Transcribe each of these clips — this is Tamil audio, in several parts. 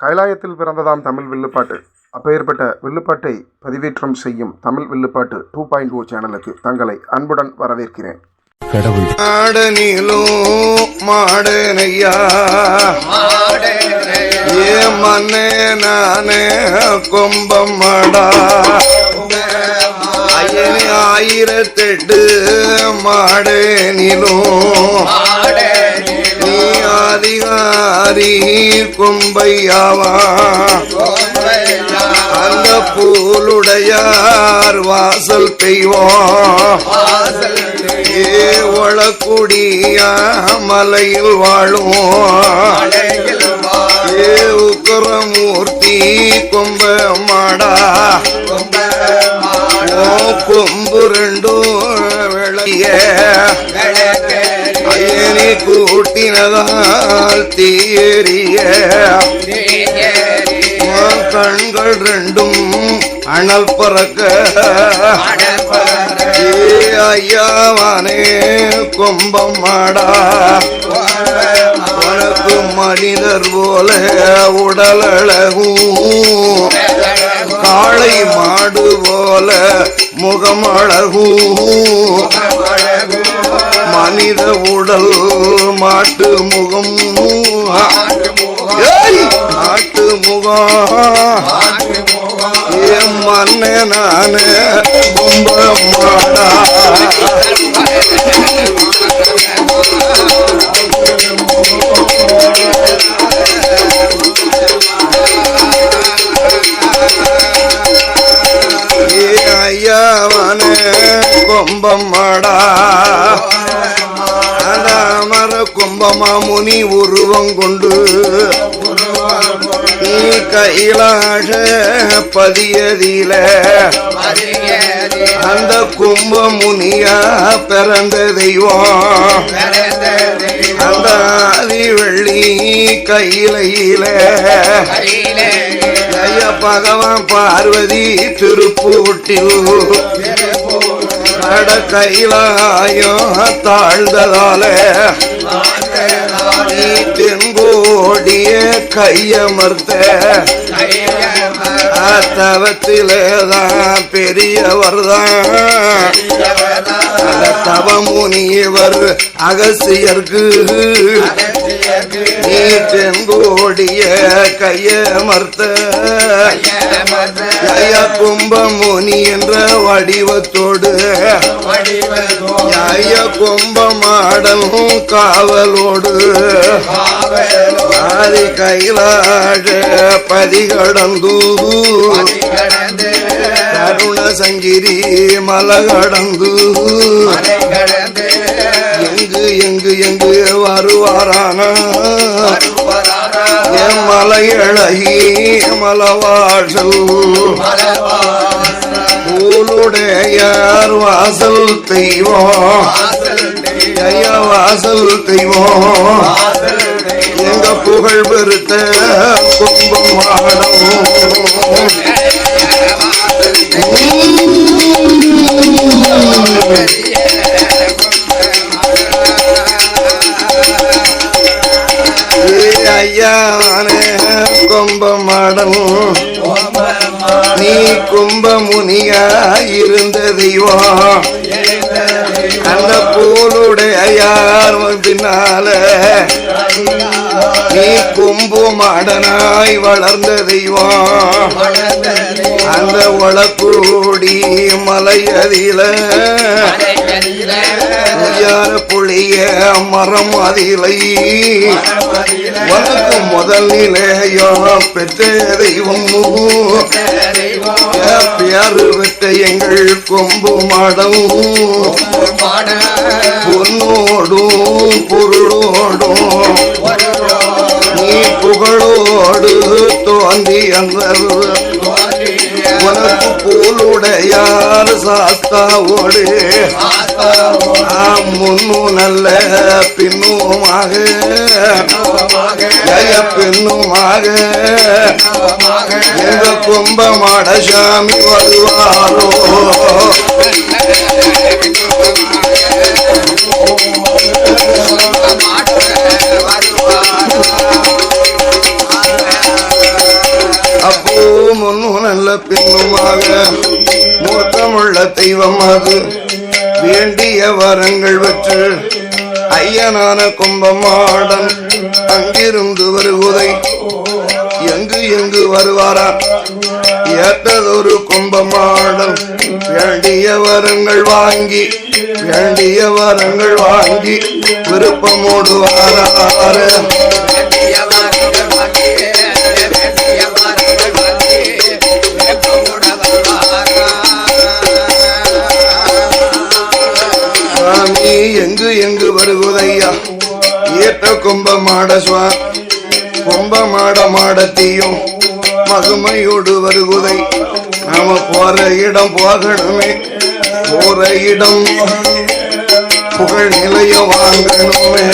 கைலாயத்தில் பிறந்ததாம் தமிழ் வில்லுப்பாட்டு. அப்பேற்பட்ட வில்லுப்பாட்டை பதிவேற்றம் செய்யும் தமிழ் வில்லுப்பாட்டு டூ பாயிண்ட் ஓ சேனலுக்கு தங்களை அன்புடன் வரவேற்கிறேன். கடவுள். மாடனிலும் மாடனையா? ஏ மன்னே நானே கொம்பம் மாடா ஐயனே ஆயிரத்தெட்டு மாடனிலும் நீ அதிகாரி கொம்பையாவா? அந்த பூலுடையார் வாசல் பெய்வோம் ஏ ஒளக்குடியா மலையில் வாழும். ஏ உக்கரமூர்த்தி கொம்ப மாடா? கொம்பு ரெண்டும் கூட்டினதால் தீரிய கண்கள் ரெண்டும் அனல் பறக்க. ஐயாவானே கொம்பம் மாடா. உனக்கு மனிதர் போல உடல் காளை மாடு போல முகம் அழகும். மனித உடல் மாட்டு முகம். மாட்டு முகம். என் மண்ணே நானே மாடா. முனி உருவம் கொண்டு நீ கைலாஷ பதியதில அந்த கும்ப முனியா பிறந்த தெய்வம். அந்த ஆதி வெள்ளி கையிலையில ஐய பகவான் பார்வதி திருப்பூட்டில் நட கைலாயம் தாழ்ந்ததால தென்கோடிய கையமர்த்த தவத்திலேதான் பெரியவர் தான் அந்த தவமுனிவர் அகசியர்க்கு நீ தென்கோடிய கையமர்த்த ஜய கும்பமுனி என்ற வடிவத்தோடு ஜய கும்பமாடலும் காவலோடு ஆதி கைலாட பதிகடந்து கருண சங்கிரி மலகடந்து எங்கு எங்கு எங்கு வருவாரான? என் மலையழகி மலவாசல் பூலுடையார் வாசல் தெய்வம். ஜய வாசல் தெய்வம். எங்க புகழ் பெருத்த கும்பம் ஐயானே கும்பமாடம். நீ கும்பமுனியா இருந்த தெய்வம் அந்த பூலுடைய யார் பின்னால நீ கும்பு மாடனாய் வளர்ந்த தெய்வம் அந்த வளக்கூடி மலையதில. ஐயார புளிய மரம் அதிலை உனக்கு முதல் பெற்ற தெய்வம் பேரு பெற்ற எங்கள் கொம்பு மாடம் பொன்னோடும் பொருளோடும் நீ புகழோடு தோன்றி அந்த உனக்கு போலுடையார் சாஸ்தாவோடு ஆம் முன்னும் நல்ல பின்னுமாக ஜய பின்னுமாக எங்க கும்பமாட சாமி வருவாரோ? வருவார்? முன்னும் நல்ல பின்னுமாக மூர்த்தமுள்ள தெய்வம் அது வேண்டிய வரங்கள் பெற்று ஐயனான கும்பமாடன் அங்கிருந்து வருவதை எங்கு எங்கு வருவாரா? ஏற்றதொரு கும்பமாடன் வேண்டிய வரங்கள் வாங்கி வேண்டிய வரங்கள் வாங்கி விருப்பமோடு கும்பமாட சுவா கும்பமாட மாடத்தையும் மகிமையோடு வருவதை நாம போற இடம் போகணுமே. போற இடம் புகழ் நிலைய வாங்கணுமே.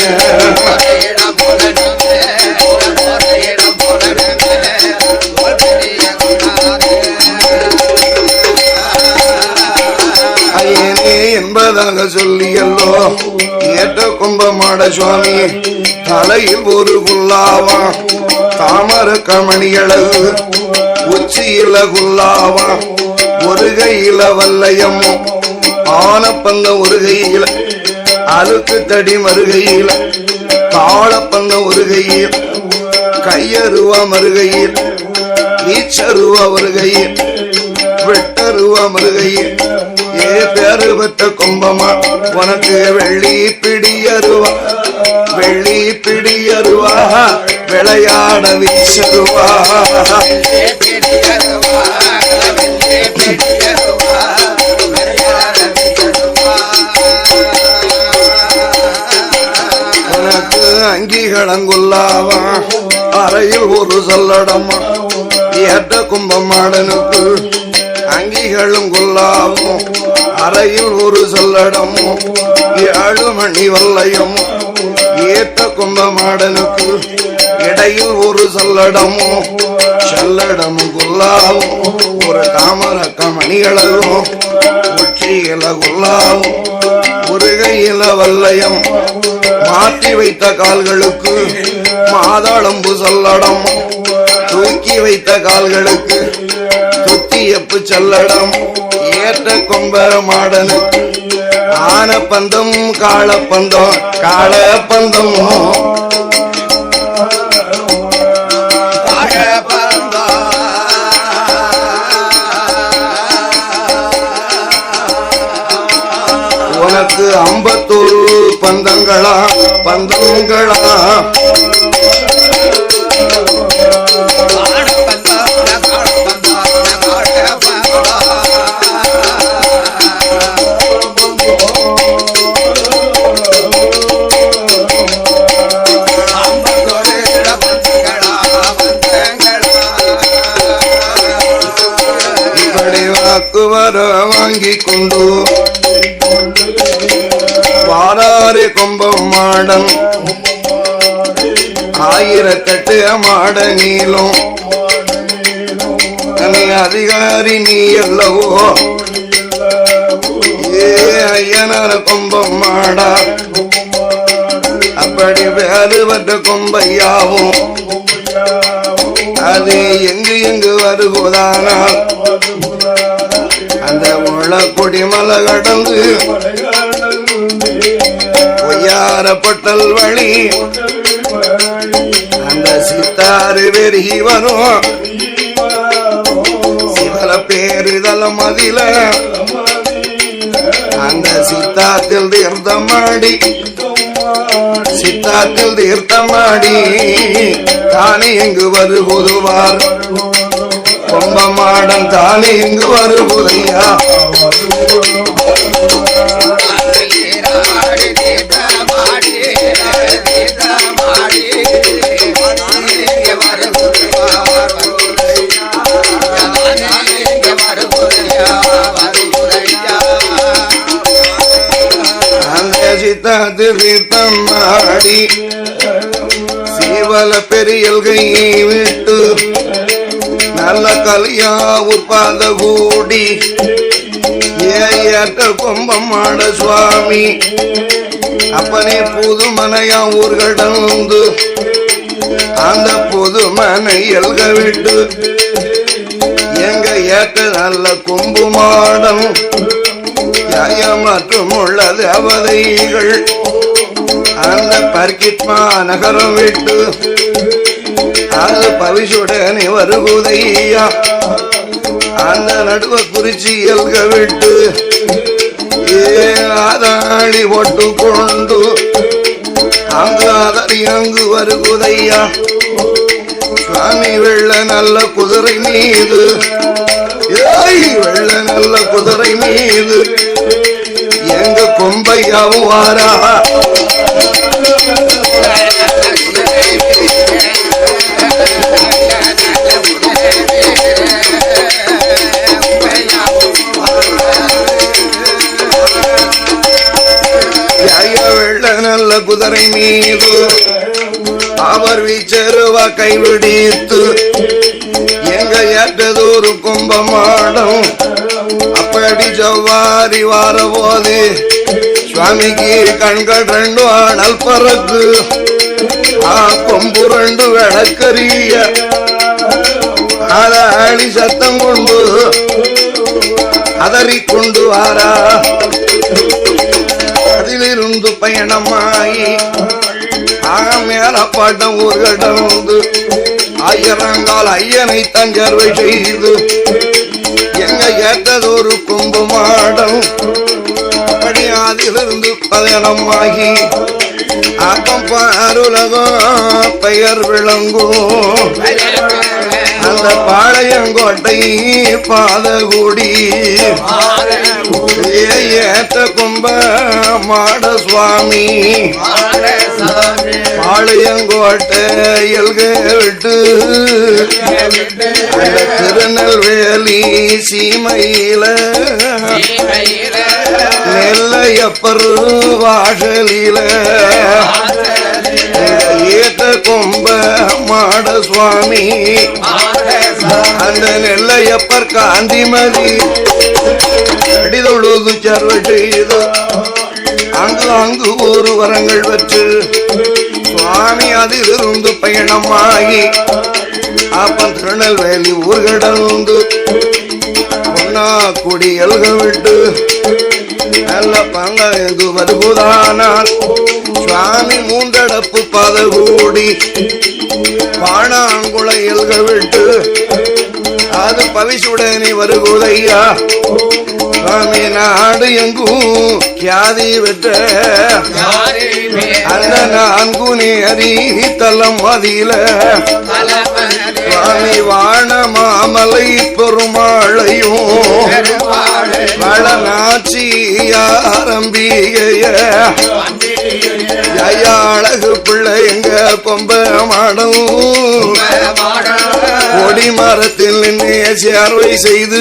என்பதாக சொல்லியல்லோ ஏற்ற கும்பமாட சுவாமி தலையில் ஒரு குல்லாவா தாமர கமணியழகு உச்சியில குல்லாவா ஒரு கையில வல்லையமும் ஆனப்பந்த ஒரு கையில அழுக்கு தடி மறுகையில் தாளப்பந்த ஒரு கையில் கையருவ மறுகையில் ஈச்சருவ வருகையில் வெட்டருவ மறுகையில் ஏ பேரு பெற்ற கொம்பமா? உனக்கு வெள்ளி பிடியருவா? வெள்ளி பிடியருவா விளையாட வீசருவா உனக்கு அங்கிகளங்குல்லாவா அறையில் ஒரு சல்லடமா ஏற்ற கும்பமாடனுக்கு அங்கிகளும் குல்லாவும் அறையில் ஒரு சொல்லடம். ஏழு மணி வல்லையமும் ஏற்ற கும்பமாடனுக்கு இடையில் ஒரு சொல்லடமும் செல்லடமும் குல்லாவும் ஒரு தாமர கமணிகளும் உச்சியில குல்லாவும் முருகையில கையில வல்லையம் மாற்றி வைத்த கால்களுக்கு மாதாளம்பு சொல்லடம். தூக்கி வைத்த கால்களுக்கு துத்தியப்பு செல்லடம் ஏற்ற கொம்ப மாடனுக்கு ஆன பந்தம் காள பந்தம். காள பந்தம். உனக்கு அம்பத்தூர் பந்தங்களா பந்தங்களா. மாடம். மாடன் ஆயிரத்தெட்டு மாட நீளம். நீ அதிகாரி நீ அல்லவோ ஏ ஐயனார கொம்பம் மாடா. அப்படி வேறுபட்ட கொம்பையாவும். அது எங்கு எங்கு வருவதானால் அந்த முளக்குடி மலை கடந்து பொய்யாரப்பட்டல் வழி. அந்த சித்தாறு வெறி வரும். சிவல பேருதலம் அதில அந்த சித்தாத்தில் தீர்த்தமாடி சித்தாத்தில் தீர்த்தமாடி தானே எங்கு வருகுதுவார். கொம்பமாடன் தானே எங்கு வருகுதையா. தது சித்தாத்தில் சீவல பெரியல்கை விட்டு நல்ல கலியா உற்பாத கூடி. ஏற்ற கொம்பம்மாட சுவாமி. அப்பனே புது மனையா ஊர்கடந்து அந்த புது மனை எல்க விட்டு. நல்ல கொம்பு மாடம் நியாயம் மற்றும் உள்ள தேவதைகள் அந்த பர்கித்மா நகரம் விட்டு அது பவிஷுடனே வருகுதையா. அந்த நடுவ குறிச்சி எல்க விட்டு ஏ ஒட்டு கொண்டு அங்கு அதறி அங்கு வருகுதையா. சுவாமி வெள்ள நல்ல குதிரை மீது. ஏய் வெள்ள நல்ல குதிரை மீது. கொம்பையாவும் வெள்ள நல்ல குதிரை மீது அவர் வீச்சருவா கைவிடித்து எங்க ஏற்றதொரு கும்பமாடம். அப்படி ஜவ்வாரி வார போது சுவாமிக்கு கண்கள் ரெண்டு ஆணல் பறக்கு ஆ கொம்பு ரெண்டு விளக்கரிய அதாளி சத்தம் கொண்டு அதறி கொண்டு வாரா. அதிலிருந்து பயணமாயி ஆக மேல பாட்டம் ஊர்கடந்து ஆயிரங்கால் ஐயனை தஞ்சர்வை செய்து. எங்க ஏற்றதொரு கொம்பு மாடம். அப்படி அதிலிருந்து பயணமாகி அப்பம் பாருலகம் பெயர் விளங்கும் அந்த பாளையங்கோட்டை பாதகுடி ஏத்த கும்ப மாட சுவாமி பாளையங்கோட்டை எல்க விட்டு திருநெல்வேலி சீமையில நெல்லையப்பர் வாசலில ஏத்த கொம்ப மாட சுவாமி அந்த நெல்லையப்பர் காந்திமதி. அடிதொழுது சர்வ செய்து அங்கு அங்கு ஒரு வரங்கள் பெற்று சுவாமி அதிலிருந்து பயணமாகி அப்பன் திருநெல்வேலி ஊர்கடந்து பொன்னா குடி எழுக விட்டு நல்ல பங்க வருகுதானால் சுவாமி மூந்தடப்பு பதகூடி பாணாங்குள விட்டு அது பவிசுடனே வருகுதையா. சுவாமி நாடு எங்கும் கியாதி விட்ட. அந்த நான்கு நேரி தலம் மதியில. சுவாமி வாழ மாமலை பெருமாளையும். வளநாச்சி ஆரம்பிகைய ஜயா அழகு பிள்ளை எங்க பொம்ப மாடம் கொடி மரத்தில் நின்று சேர்வை செய்து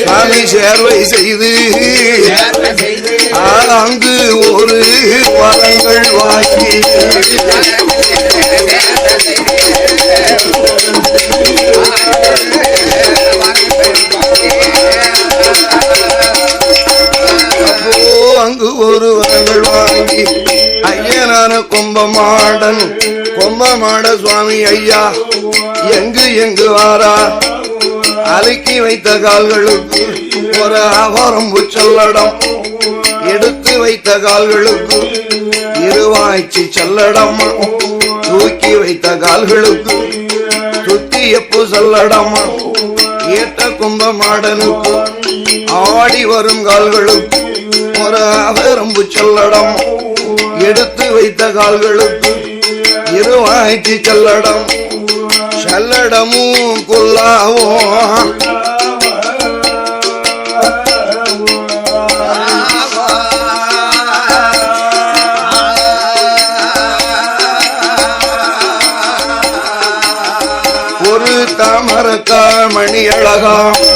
சாமி சேர்வை செய்து அங்கு ஒரு வரங்கள் வாங்கி அப்போ கும்பமாடன் கொம்பமாட சுவாமி ஐயா. எங்கு எங்கு வாரா? அலுக்கி வைத்த கால்களுக்கு ஒரு ஆவாரம் சொல்லடம் எடுத்து வைத்த கால்களுக்கு இருவாய்ச்சி செல்லடம். தூக்கி வைத்த கால்களுக்கு சுத்தி துத்தியப்பு சொல்லடம். ஏற்ற கும்பமாடனுக்கு ஆடி வரும் கால்களுக்கு ஒரு அவரம்பு செல்லடம் எடுத்து வைத்த கால்களுக்கு இருவாய்ச்சி செல்லடம். செல்லடமும் கொல்லாவும். ஒரு தாமரக்கா மணி அழகாம்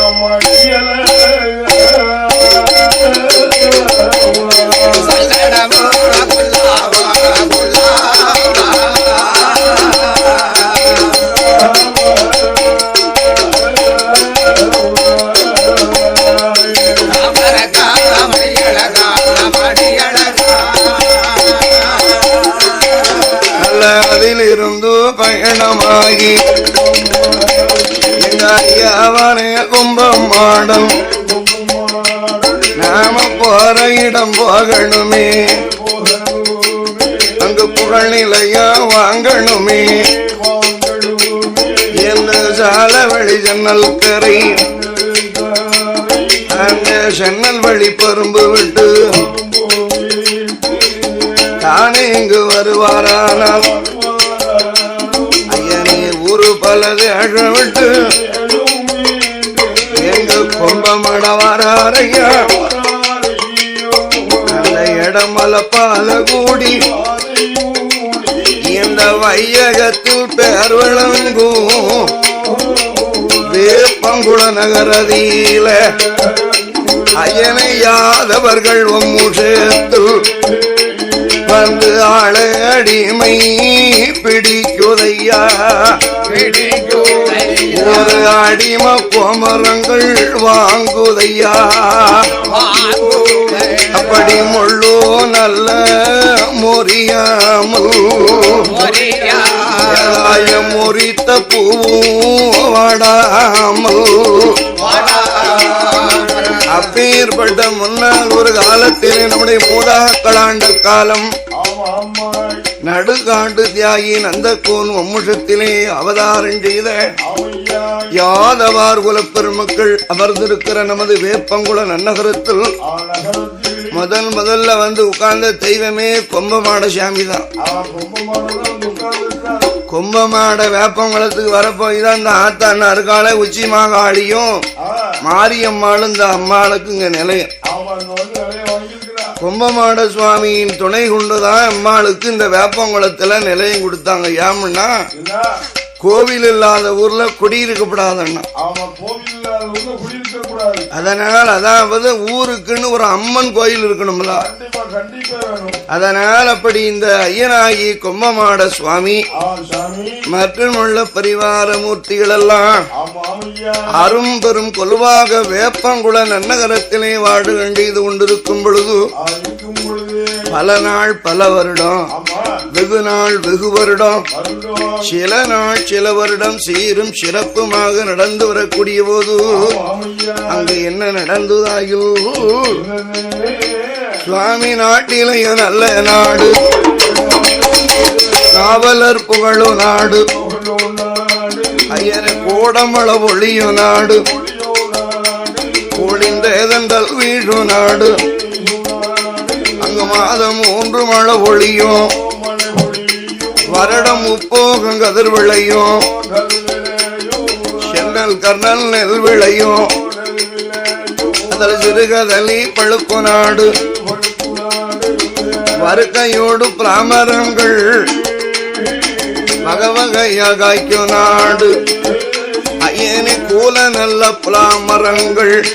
எங்க ஐயா கும்பமாடம் நாம போற இடம் போகணுமே. அங்கு புகழ்நிலையா வாங்கணுமே. எந்த சால வழி ஜன்னல் கரை. அந்த ஜன்னல் வழி பரும்பு விட்டு. தானே இங்கு வருவாரானால் பலது அழ விட்டு எங்க கும்பமட வராரையா? அந்த இடம் மலப்பால கூடி இந்த வையகத்தில் பேர் விளங்கும். வேப்பங்குள நகரதியில அயனை யாதவர்கள் ஒம்முஷத்தில் வந்து ஆள அடிமை பிடிக்குதையா? ஒரு அடிம கோமரங்கள் வாங்குதையா? அப்படி முள்ளோ நல்ல முறியாமல் ஏதாயம் முறித்த பூவும் வாடாமல் அப்பேற்பட்ட முன்னால் ஒரு காலத்தில் நம்முடைய மூதாக்களாண்ட காலம். நடுகாண்டு தியாகி நந்தக்கோன் வம்முஷத்திலே அவதாரம் செய்த யாதவார் குலப் பெருமக்கள் அமர்ந்திருக்கிற நமது வேப்பங்குள நன்னகரத்தில் முதல் முதல்ல வந்து உட்கார்ந்த தெய்வமே கொம்பமாட சாமி தான் கும்பமாட வேப்பங்குளத்துக்கு வரப்போய் தான் இந்த ஆத்தான் அருகால உச்சி மாகாளியும் மாரியம்மாளும் இந்த அம்மாளுக்கு இங்க நிலையம். கும்பமாட சுவாமியின் துணை கொண்டுதான் அம்மாளுக்கு இந்த வேப்பங்குளத்துல நிலையம் கொடுத்தாங்க. ஏமுன்னா கோவில் இல்லாத ஊர்ல குடியிருக்கப்படாதண்ணா ஆமா கோவில் இல்லாத ஊர்ல குடியிருக்க கூடாது அதனால் அதாவது ஊருக்குன்னு ஒரு அம்மன் கோயில் இருக்கணும்ல. அதனால் அப்படி இந்த ஐயனாகி கும்பமாட சுவாமி மற்றும் உள்ள பரிவார மூர்த்திகள் எல்லாம் ஆமா ஆமையா அரும் பெரும் கொலுவாக வேப்பங்குள நன்னகரத்திலே வாடு கண்டிது கொண்டிருக்கும் பொழுது பல நாள் பல வருடம் வெகு நாள் வெகு வருடம். சில நாள் சில வருடம் சீரும் சிறப்புமாக நடந்து வரக்கூடிய போது அங்கு என்ன நடந்ததாயில் என்னது? சுவாமி நாட்டிலேயே நல்ல நாடு. காவலர் புகழோ நாடு, ஐயர கோடமள ஒளியும் நாடு. ஒளிந்தேதங்கள் வீழும் நாடு. அங்கு மாதம் மூன்று மழை ஒளியும் வருடம் முப்போகம் கதிர் விளையும். சென்னல் கர்ணல் நெல் விளையும். அதில் சிறுகதலி பழுப்பு நாடு. வருக்கையோடு பிராமரங்கள். வகவகையா காய்க்கும் நாடு. ஐயனி கூல நல்ல பிராமரங்கள்.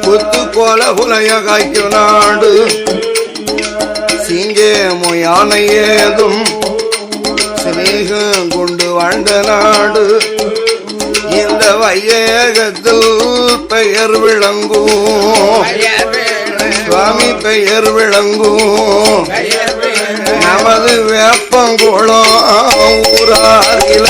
குத்து கோல உலைய காய்க்கும் நாடு. இங்கே யானை ஏதும் சிநேகம் கொண்டு வாழ்ந்த நாடு. இந்த வையகத்தில் பெயர் விளங்கும். சுவாமி பெயர் விளங்கும். நமது வேப்பங்குளம் ஊராரில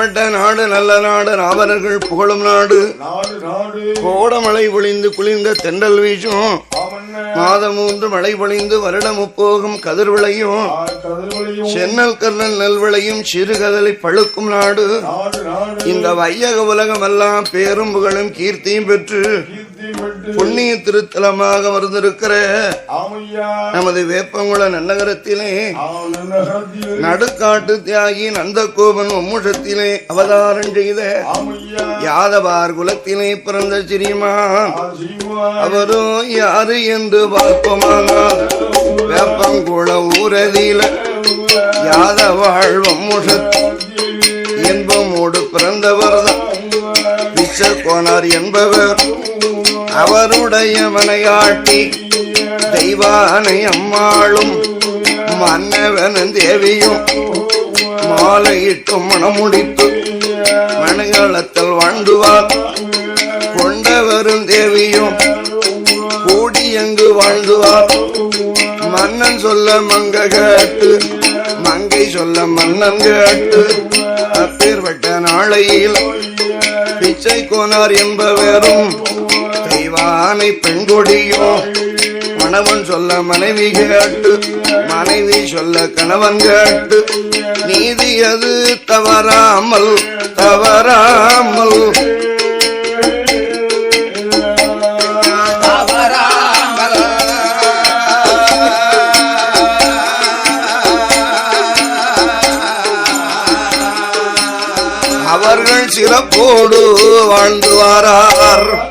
அப்பேற்பட்ட நாடு நல்ல நாடு ராவணர்கள் புகழும் நாடு. கோடமழை பொழிந்து குளிர்ந்த தெண்டல் வீசும். ஆமண்ண மாதம் மூன்று மழை பொழிந்து வருடம் முப்போகம் கதிர் விளையும். ஆ கதிர்வழியும் சென்னல் கர்ணல் நெல் விளையும் சிறுகதலை பழுக்கும் நாடு. இந்த வையக உலகம் எல்லாம் பேரும் புகழும் கீர்த்தியும் பெற்று கீர்த்தி பெற்று புண்ணிய திருத்தலமாக வந்திருக்கிற நமது வேப்பங்குள நன்னகரத்திலே நடுக்காட்டு தியாகி நந்தகோபன் ஒம்முஷத்திலே அவதாரம் செய்த யாதவார் குலத்திலே பிறந்த சிறிமான் ஆசிவா அவரும் யாரு என்று பார்ப்போமானால் வேப்பங்குள ஊரதியில யாதவாழ் ஒம்முஷத் என்பமோடு பிறந்தவர்தான். பிச்சர் கோனார் என்பவர் அவருடைய மனையாட்டி தெய்வானை அம்மாளும் மன்னவனும் தேவியும் மாலையிட்டு மணமுடித்து மணிகளத்தில் வாழ்ந்துவார் கொண்டவரும் தேவியும் பெண்கொடியும் கூடி எங்கு வாழ்ந்துவார். மன்னன் சொல்ல மங்க கேட்டு மங்கை சொல்ல மன்னன் கேட்டு அப்பேற்பட்ட நாளையில் பிச்சை கோனார் என்பவரும் ஆனை பெண்கொடியோ? கணவன் சொல்ல மனைவி கேட்டு மனைவி சொல்ல கணவன் கேட்டு நீதி அது தவறாமல் தவறாமல். அவர்கள் சிறப்போடு வாழ்ந்து வாரார்.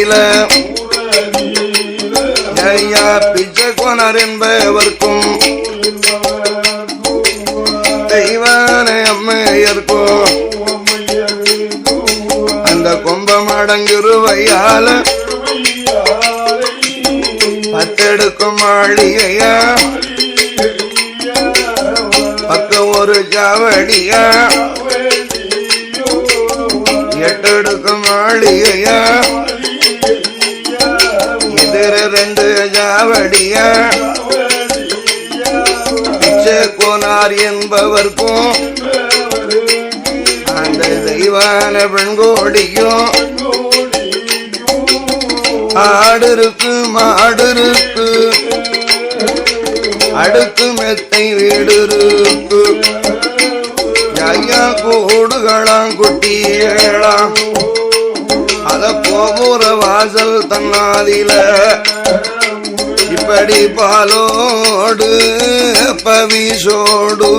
ஊரதில ஐயா பிச்சை கோனார் என்பவர்க்கும் தெய்வான அம்மையர்க்கும் அந்த கொம்பம் அடங்குருவையால பத்தெடுக்கும் மாளிகையா பக்கம் ஒரு ஜாவடியா எட்டெடுக்கும் மாளிகையா அடிய பிச்சை கோனார் என்பவர்க்கும் அந்த தெய்வான பெண்கோடியும் ஆடு இருக்கு மாடு இருக்கு அடுக்கு மெத்தை வீடு இருக்கு ஐயா கூடுகளாம் குட்டியேளாம் அத கோபுர வாசல் தன்னாதில படி பாலோடு பவிசோடு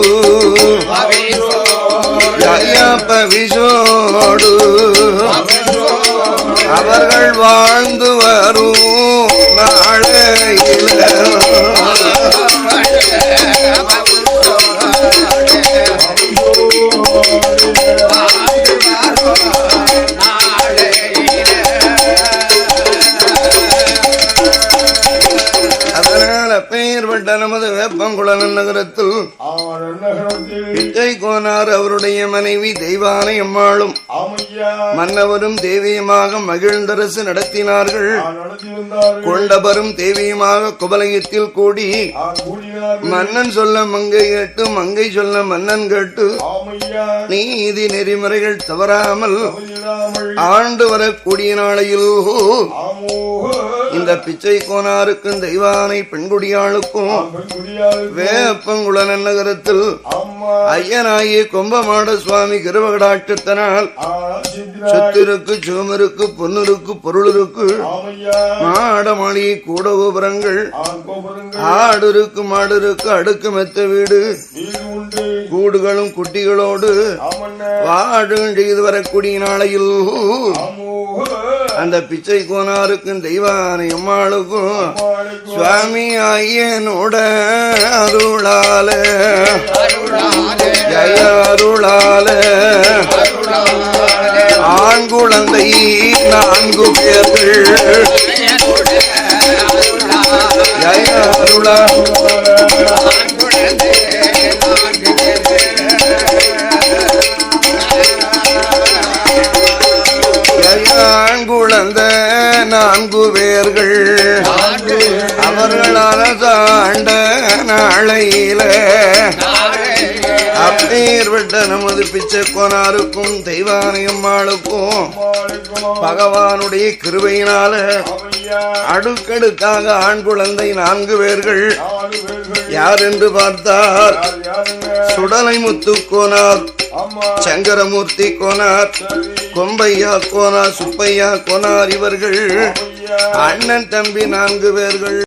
ஐயா பவிசோடு அவர்கள் வாழ்ந்து வரும் நாளையில் பெயர்பட்ட நமது வேப்பங்குளன் நகரத்தில் பிச்சை கோனார் அவருடைய மனைவி தெய்வானை அம்மாளும் மன்னவரும் தேவியுமாக மகிழ்ந்தரசு நடத்தினார்கள். கொண்டபரும் தேவியுமாக குபலயத்தில் கூடி மன்னன் சொல்ல மங்கை கேட்டு மங்கை சொல்ல மன்னன் கேட்டு நீதி நெறிமுறைகள் தவறாமல் ஆண்டு வரக்கூடிய நாளையில் இந்த பிச்சை கோனாருக்கும் தெய்வானை பெண்குடியாளுக்கும் வேப்பங்குளன் நகரத்தில் ஐயனாயி கொம்பமாட சுவாமி கிருவகடாட்சத்தினால் சொத்திருக்கு சோமருக்கு பொன்னிருக்கு பொருளிருக்கு மாட மாளிகை ஆண் கோபுரங்கள். ஆடு இருக்கு மாடு இருக்கு அடுக்கு மெத்த வீடு கூடுகளும் குட்டிகளோடு வாடும் செய்து வரக்கூடிய நாளையில் அந்த பிச்சை கோனாருக்கும் தெய்வானை அம்மாளுக்கும் அம்மாளுக்கு சுவாமி ஐயனோட அருளால. நமது பிச்சை கோனாருக்கும் தெய்வானையம்மாளுக்கும் அம்மாளுக்கு பகவானுடைய கிருபையினால அடுக்கடுக்காக ஆண் குழந்தை நான்கு பேர்கள். யார் என்று பார்த்தார்? சுடலை முத்து கோனார் சங்கரமூர்த்தி கோனார் கொம்பையா கோனார் சுப்பையா கோனார் இவர்கள். அண்ணன் தம்பி நான்கு பேர்கள்.